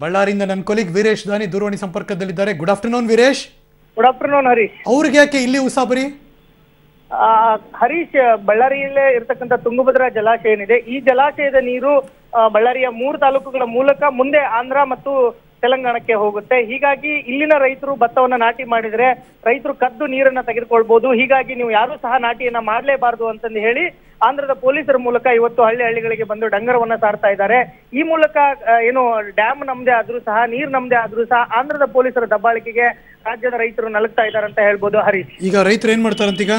ಬಳ್ಳಾರಿಯಿಂದ ನನ್ನ ಕೊಲಿಗ್ ವೀರೇಶ್ ದಾನಿ ದೂರವಾಣಿ ಸಂಪರ್ಕದಲ್ಲಿದ್ದಾರೆ. Good afternoon Veeresh. Good afternoon Harish. ಅವ್ರಿಗೆ ಯಾಕೆ ಇಲ್ಲಿ ಉಸಾಬರಿ ಹರೀಶ್ ಬಳ್ಳಾರಿಯಲ್ಲೇ ಇರತಕ್ಕಂತ ತುಂಗಭದ್ರಾ ಜಲಾಶಯ ಏನಿದೆ ಈ ಜಲಾಶಯದ ನೀರು ಬಳ್ಳಾರಿಯ ಮೂರು ತಾಲೂಕುಗಳ ಮೂಲಕ ಮುಂದೆ ಆಂಧ್ರ ಮತ್ತು ತೆಲಂಗಾಣಕ್ಕೆ ಹೋಗುತ್ತೆ. ಹೀಗಾಗಿ ಇಲ್ಲಿನ ರೈತರು ಭತ್ತವನ್ನ ನಾಟಿ ಮಾಡಿದ್ರೆ ರೈತರು ಕದ್ದು ನೀರನ್ನ ತೆಗೆದುಕೊಳ್ಬಹುದು ಹೀಗಾಗಿ ನೀವು ಯಾರು ಸಹ ನಾಟಿಯನ್ನ ಮಾಡಲೇಬಾರದು ಅಂತಂದು ಹೇಳಿ ಆಂಧ್ರದ ಪೊಲೀಸರ ಮೂಲಕ ಇವತ್ತು ಹಳ್ಳಿ ಹಳ್ಳಿಗಳಿಗೆ ಬಂದು ಡಂಗರವನ್ನ ಸಾರ್ತಾ ಇದ್ದಾರೆ. ಈ ಮೂಲಕ ಏನು ಡ್ಯಾಮ್ ನಮ್ದೇ ಆದ್ರೂ ಸಹ ನೀರ್ ನಮ್ದೇ ಆದ್ರೂ ಸಹ ಆಂಧ್ರದ ಪೊಲೀಸರ ದಬ್ಬಾಳಿಕೆಗೆ ರಾಜ್ಯದ ರೈತರು ನಲಗ್ತಾ ಇದ್ದಾರೆ ಅಂತ ಹೇಳ್ಬೋದು ಹರೀಶ್. ಈಗ ರೈತರು ಏನ್ ಮಾಡ್ತಾರಂತೀಗ?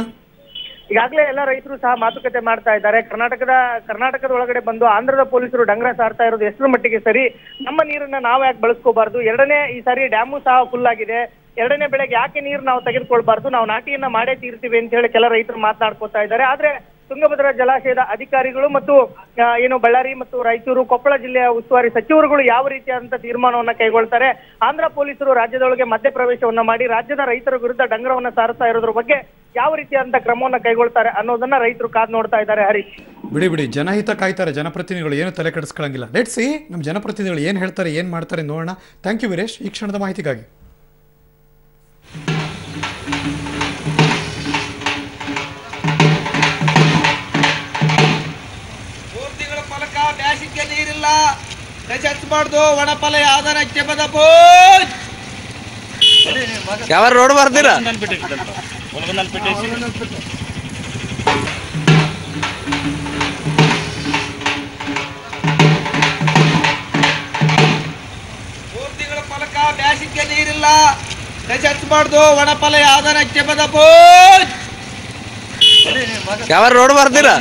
ಈಗಾಗಲೇ ಎಲ್ಲ ರೈತರು ಸಹ ಮಾತುಕತೆ ಮಾಡ್ತಾ ಇದ್ದಾರೆ. ಕರ್ನಾಟಕದ ಕರ್ನಾಟಕದ ಒಳಗಡೆ ಬಂದು ಆಂಧ್ರದ ಪೊಲೀಸರು ಡಂಗ್ರ ಸಾರ್ತಾ ಇರೋದು ಎಷ್ಟರ ಮಟ್ಟಿಗೆ ಸರಿ? ನಮ್ಮ ನೀರನ್ನ ನಾವು ಯಾಕೆ ಬಳಸ್ಕೋಬಾರ್ದು? ಎರಡನೇ ಈ ಸಾರಿ ಡ್ಯಾಮು ಸಹ ಫುಲ್ ಆಗಿದೆ. ಎರಡನೇ ಬೆಳೆಗೆ ಯಾಕೆ ನೀರು ನಾವು ತೆಗೆದುಕೊಳ್ಬಾರ್ದು? ನಾವು ನಾಟಿಯನ್ನ ಮಾಡೇ ತೀರ್ತೀವಿ ಅಂತ ಹೇಳಿ ಕೆಲ ರೈತರು ಮಾತನಾಡ್ಕೋತಾ ಇದ್ದಾರೆ. ಆದ್ರೆ ತುಂಗಭದ್ರಾ ಜಲಾಶಯದ ಅಧಿಕಾರಿಗಳು ಮತ್ತು ಏನು ಬಳ್ಳಾರಿ ಮತ್ತು ರಾಯಚೂರು, ಕೊಪ್ಪಳ ಜಿಲ್ಲೆಯ ಉಸ್ತುವಾರಿ ಸಚಿವರುಗಳು ಯಾವ ರೀತಿಯಾದಂತಹ ತೀರ್ಮಾನವನ್ನ ಕೈಗೊಳ್ತಾರೆ? ಆಂಧ್ರ ಪೊಲೀಸರು ರಾಜ್ಯದೊಳಗೆ ಮಧ್ಯ ಪ್ರವೇಶವನ್ನ ಮಾಡಿ, ರಾಜ್ಯದ ರೈತರ ವಿರುದ್ಧ ಡಂಗರವನ್ನ ಸಾರುತ್ತಾ ಇರೋದ್ರ ಬಗ್ಗೆ ಯಾವ ರೀತಿಯಾದಂತ ಕ್ರಮವನ್ನ ಕೈಗೊಳ್ತಾರೆ ಅನ್ನೋದನ್ನ ರೈತರು ಕಾದ್ ನೋಡ್ತಾ ಇದ್ದಾರೆ, ಹರೀಶ್. ಬಿಡಿ ಬಿಡಿ. ಜನಹಿತ ಕಾಯ್ತಾರೆ. ಜನಪ್ರತಿನಿಧಿಗಳು ಏನು ತಲೆ ಕೆಡಿಸ್ಕೊಳ್ಳಂಗಿಲ್ಲ ಲೆಟ್ಸಿ ನಮ್ಮ ಜನಪ್ರತಿನಿಧಿಗಳು ಏನ್ ಹೇಳ್ತಾರೆ, ಏನ್ ಮಾಡ್ತಾರೆ ನೋಡೋಣ. ಥ್ಯಾಂಕ್ ಯು ವೀರೇಶ್ ಈ ಕ್ಷಣದ ಮಾಹಿತಿಗಾಗಿ. ಬ್ಯಾಸಿಗೆ ನೀರಿಲ್ಲ. ಹಚ್ಚಬಾರ್ದು ಮಾಡ್ದು ಒಣಪಲ ಯಾವ್ದಾರ ಹಚ್ಚೆ ಪೂಜ್ ಯಾವ ರೋಡ್ ಬರ್ತೀರಾ? ಮೂರು ತಿಂಗಳ ಫಲಕ ಬ್ಯಾಸಿಗೆ ನೀರಿಲ್ಲ. ಹಚ್ಚಬಾರ್ದು ಮಾಡ್ದು ಒಣಪಲ ಯಾವ್ದಾರ ಪೂಜ್ ಪೋಜ್ ಯಾವ ರೋಡ್ ಬರ್ತೀರಾ